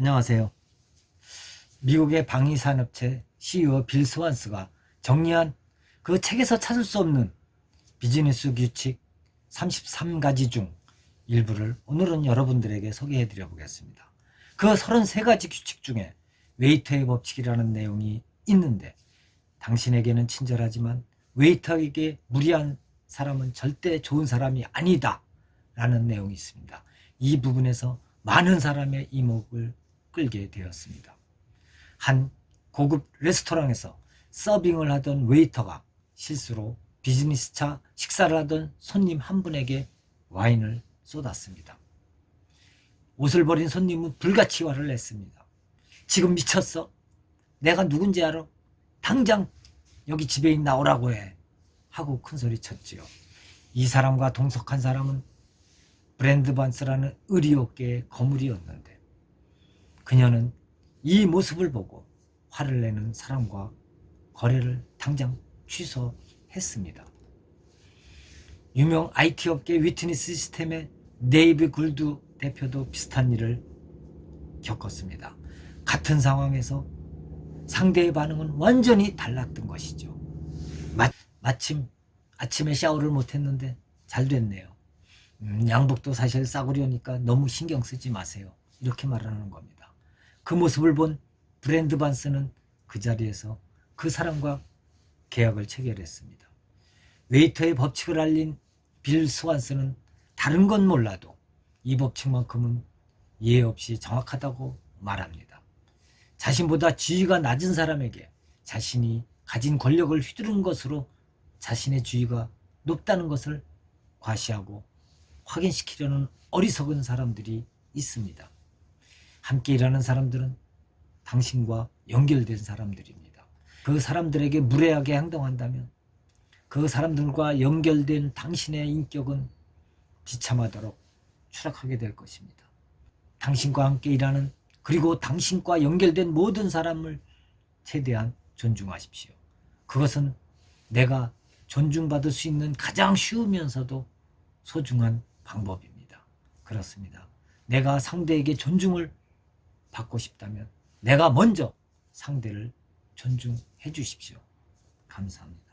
안녕하세요. 미국의 방위산업체 CEO 빌 스완스가 정리한 그 책에서 찾을 수 없는 비즈니스 규칙 33가지 중 일부를 오늘은 여러분들에게 소개해 드려 보겠습니다. 그 33가지 규칙 중에 웨이터의 법칙이라는 내용이 있는데 당신에게는 친절하지만 웨이터에게 무리한 사람은 절대 좋은 사람이 아니다 라는 내용이 있습니다. 이 부분에서 많은 사람의 이목을 끌게 되었습니다. 한 고급 레스토랑에서 서빙을 하던 웨이터가 실수로 비즈니스차 식사를 하던 손님 한 분에게 와인을 쏟았습니다. 옷을 버린 손님은 불같이 화를 냈습니다. 지금 미쳤어? 내가 누군지 알아? 당장 여기 집에 나오라고 해. 하고 큰 소리 쳤지요. 이 사람과 동석한 사람은 브랜드 반스라는 의리업계의 거물이었는데 그녀는 이 모습을 보고 화를 내는 사람과 거래를 당장 취소했습니다. 유명 IT 업계 위트니스 시스템의 네이비 굴드 대표도 비슷한 일을 겪었습니다. 같은 상황에서 상대의 반응은 완전히 달랐던 것이죠. 마, 마침 아침에 샤워를 못했는데 잘 됐네요. 음, 양복도 사실 싸구려니까 너무 신경 쓰지 마세요. 이렇게 말하는 겁니다. 그 모습을 본 브랜드 반스는 그 자리에서 그 사람과 계약을 체결했습니다. 웨이터의 법칙을 알린 빌 스완스는 다른 건 몰라도 이 법칙만큼은 예의 없이 정확하다고 말합니다. 자신보다 지위가 낮은 사람에게 자신이 가진 권력을 휘두른 것으로 자신의 지위가 높다는 것을 과시하고 확인시키려는 어리석은 사람들이 있습니다. 함께 일하는 사람들은 당신과 연결된 사람들입니다. 그 사람들에게 무례하게 행동한다면 그 사람들과 연결된 당신의 인격은 비참하도록 추락하게 될 것입니다. 당신과 함께 일하는 그리고 당신과 연결된 모든 사람을 최대한 존중하십시오. 그것은 내가 존중받을 수 있는 가장 쉬우면서도 소중한 방법입니다. 그렇습니다. 내가 상대에게 존중을 받고 싶다면 내가 먼저 상대를 존중해 주십시오. 감사합니다.